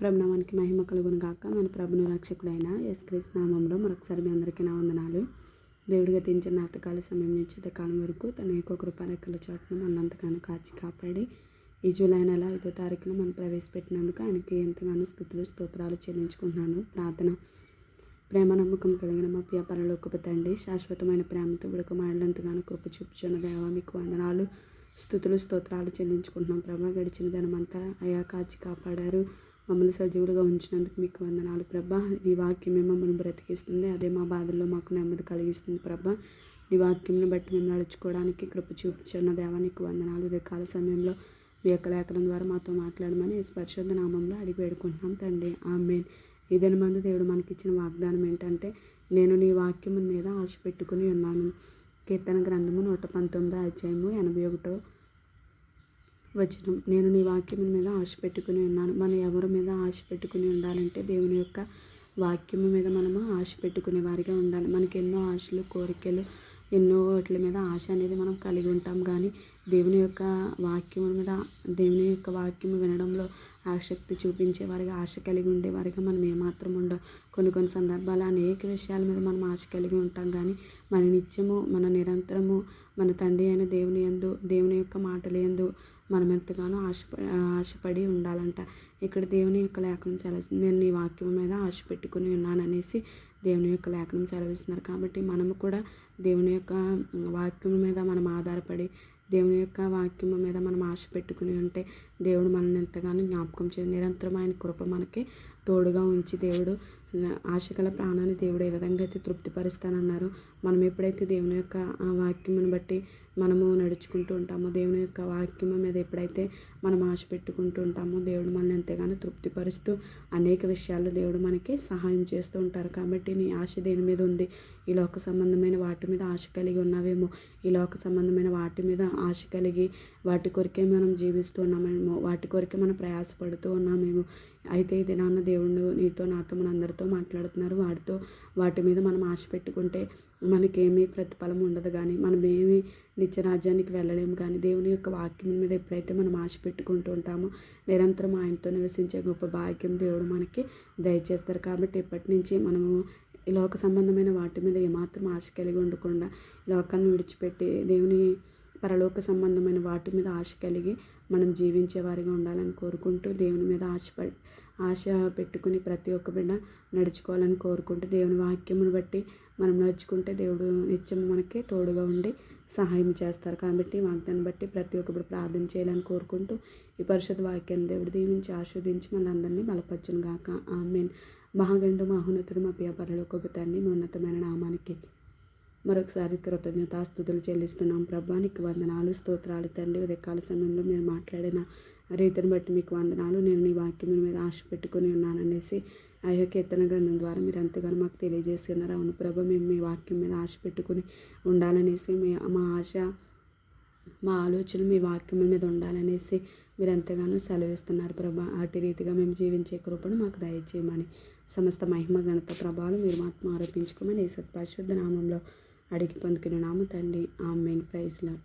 ప్రభునామానికి మహిమ కలుగును గాక. మన ప్రభును రక్షకుడైన యశ్క్రీస్ నామంలో మరొకసారి మీ అందరికీ నా వందనాలు. దేవుడు గతించిన నాటకాల సమయం నుంచి కాలం వరకు తన యొక్క కృపారెక్కల చోటును మనంతగానో కాచి కాపాడి ఈ జూలై నెల ఐదో తారీఖున మనం ప్రవేశపెట్టినందుకు ఆయనకి ఎంతగానో స్థుతులు స్తోత్రాలు చెల్లించుకుంటున్నాను. ప్రార్థన ప్రేమ నమ్మకం కలిగిన మా ప్రియ పరలోకపు తండ్రి శాశ్వతమైన ప్రేమతో విడక మాడలంతగానో కృప చూపుచున్న దేవ మీకు వందనాలు స్థుతులు స్తోత్రాలు చెల్లించుకుంటున్నాం. ప్రభా గడిచిన ధనమంతా అయా కాచి కాపాడారు. మమ్మల్ని సజీవులుగా ఉంచినందుకు మీకు వందనాలు ప్రభా. ఈ వాక్యమే మమ్మల్ని బ్రతికిస్తుంది. అదే మా బాధల్లో మాకు నెమ్మది కలిగిస్తుంది ప్రభా. ఈ వాక్యంని బట్టి మేము నడుచుకోవడానికి కృప చూపించిన దేవానికి వందనాలు. ఇదే కాల సమయంలో మీ యొక్క లేఖనం ద్వారా మాతో మాట్లాడమని స్పర్శోధ నామంలో అడిగి వేడుకుంటున్నాం తండ్రి. ఆమె ఇదని మంది దేవుడు మనకిచ్చిన వాగ్దానం ఏంటంటే నేను నీ వాక్యం మీద ఆశ పెట్టుకుని ఉన్నాను. కీర్తన గ్రంథము నూట పంతొమ్మిదో అధ్యాయము ఎనభై ఒకటో వచ్చిన నేను నీ వాక్యం మీద ఆశ పెట్టుకుని ఉన్నాను. మనం ఎవరి మీద ఆశ పెట్టుకుని ఉండాలంటే దేవుని యొక్క వాక్యం మీద మనము ఆశ పెట్టుకునే వారిగా ఉండాలి. మనకి ఎన్నో ఆశలు కోరికలు ఎన్నో వాటి మీద ఆశ అనేది మనం కలిగి ఉంటాం. కానీ దేవుని యొక్క వాక్యం మీద దేవుని యొక్క వాక్యం వినడంలో ఆసక్తి చూపించే వారిగా ఆశ కలిగి ఉండే వారిగా మనం ఏమాత్రం ఉండవు కొన్ని కొన్ని సందర్భాలు అనేక విషయాల మీద మనం ఆశ కలిగి ఉంటాం. కానీ మన నిత్యము మన నిరంతరము మన తండ్రి అయిన దేవుని ఎందు దేవుని యొక్క మాటలు ఎందు మనం ఎంతగానో ఆశ ఆశపడి ఉండాలంట. ఇక్కడ దేవుని యొక్క లేఖనం చదివి నేను నీ వాక్యం మీద ఆశ పెట్టుకుని ఉన్నాననేసి దేవుని యొక్క లేఖనం చదివిస్తున్నారు. కాబట్టి మనము కూడా దేవుని యొక్క వాక్యం మీద మనం ఆధారపడి దేవుని యొక్క వాక్యం మీద మనం ఆశ పెట్టుకుని ఉంటే దేవుడు మనల్ని ఎంతగానో జ్ఞాపకం చేయడం నిరంతరం ఆయన కృప మనకి తోడుగా ఉంచి దేవుడు ఆశకల ప్రాణాన్ని దేవుడు ఏ విధంగా అయితే తృప్తిపరుస్తానన్నారు మనం ఎప్పుడైతే దేవుని యొక్క వాక్యమును బట్టి మనము నడుచుకుంటూ ఉంటామో దేవుని యొక్క వాక్యం మీద ఎప్పుడైతే మనం ఆశ పెట్టుకుంటూ ఉంటామో దేవుడు మనల్ని ఎంతగానో తృప్తిపరుస్తూ అనేక విషయాల్లో దేవుడు మనకి సహాయం చేస్తూ ఉంటారు. కాబట్టి నీ ఆశ దేని మీద ఉంది? ఈ లోక సంబంధమైన వాటి మీద ఆశ కలిగి ఉన్నావేమో? ఈ లోక సంబంధమైన వాటి మీద ఆశ కలిగి వాటి కొరికే మనం జీవిస్తూ ఉన్నామేమో? వాటి కొరికే మనం ప్రయాసపడుతూ ఉన్నామేమో? అయితే ఇది నాన్న దేవుడు నీతో నాతో మన అందరితో మాట్లాడుతున్నారు. వాటితో వాటి మీద మనం ఆశ పెట్టుకుంటే మనకేమీ ప్రతిఫలం ఉండదు కానీ మనం ఏమి నిత్యరాజ్యానికి వెళ్ళలేము కానీ దేవుని యొక్క వాక్యం మీద ఎప్పుడైతే మనం ఆశ పెట్టుకుంటూ ఉంటామో నిరంతరం ఆయనతో నివసించే గొప్ప భాగ్యం దేవుడు మనకి దయచేస్తారు. కాబట్టి ఇప్పటి నుంచి మనము లోక సంబంధమైన వాటి మీద ఏమాత్రం ఆశ కలిగి ఉండకుండా లోకాన్ని విడిచిపెట్టి దేవుని పరలోక సంబంధమైన వాటి మీద ఆశ కలిగి మనం జీవించే వారిగా ఉండాలని కోరుకుంటూ దేవుని మీద ఆశ ఆశ పెట్టుకుని ప్రతి ఒక్క బిడ్డ నడుచుకోవాలని కోరుకుంటూ దేవుని వాక్యమును బట్టి మనం నడుచుకుంటే దేవుడు నిత్యం మనకి తోడుగా ఉండి సహాయం చేస్తారు. కాబట్టి వాగ్దాన్ని బట్టి ప్రతి ఒక్కరు ప్రార్థన చేయాలని కోరుకుంటూ ఈ పరిషత్ వాక్యాన్ని దేవుడు దీవించి ఆస్వాదించి మనందరినీ బలపరచును గాక ఆమెన్. మహాగండు మహోన్నతుడు మా ప్రియ పరలోకొక తండ్రి ఉన్నతమైన నామానికి మరొకసారి కృతజ్ఞతాస్థుతులు చెల్లిస్తున్నాం. ప్రభానికి వందనాలు స్తోత్రాలు. తండ్రి ఉదయకాల సమయంలో మీరు మాట్లాడిన రీతిని బట్టి మీకు వందనాలు. నేను మీ వాక్యం మీద ఆశ పెట్టుకుని ఉన్నాననేసి అయ్యో కీర్తన గ్రంథం ద్వారా మీరు ఎంతగానో మాకు తెలియజేస్తున్నారు. అవును ప్రభ మేము మీ వాక్యం మీద ఆశ పెట్టుకుని ఉండాలనేసి మీ మా ఆశ మా ఆలోచన మీ వాక్యం మీద ఉండాలనేసి మీరు ఎంతగానో సెలవిస్తున్నారు ప్రభా. అటు రీతిగా మేము జీవించే కృపను మాకు దయచేయమని సమస్త మహిమ గణత ప్రభావాలు మీరు మాత్రం ఆరోపించుకోమని ఈ సత్పరిశుద్ధ నామంలో అడిగి పొందుకుని నాము తండ్రి. ఆమెన్. ప్రైజ్లా ప్రైజ్లో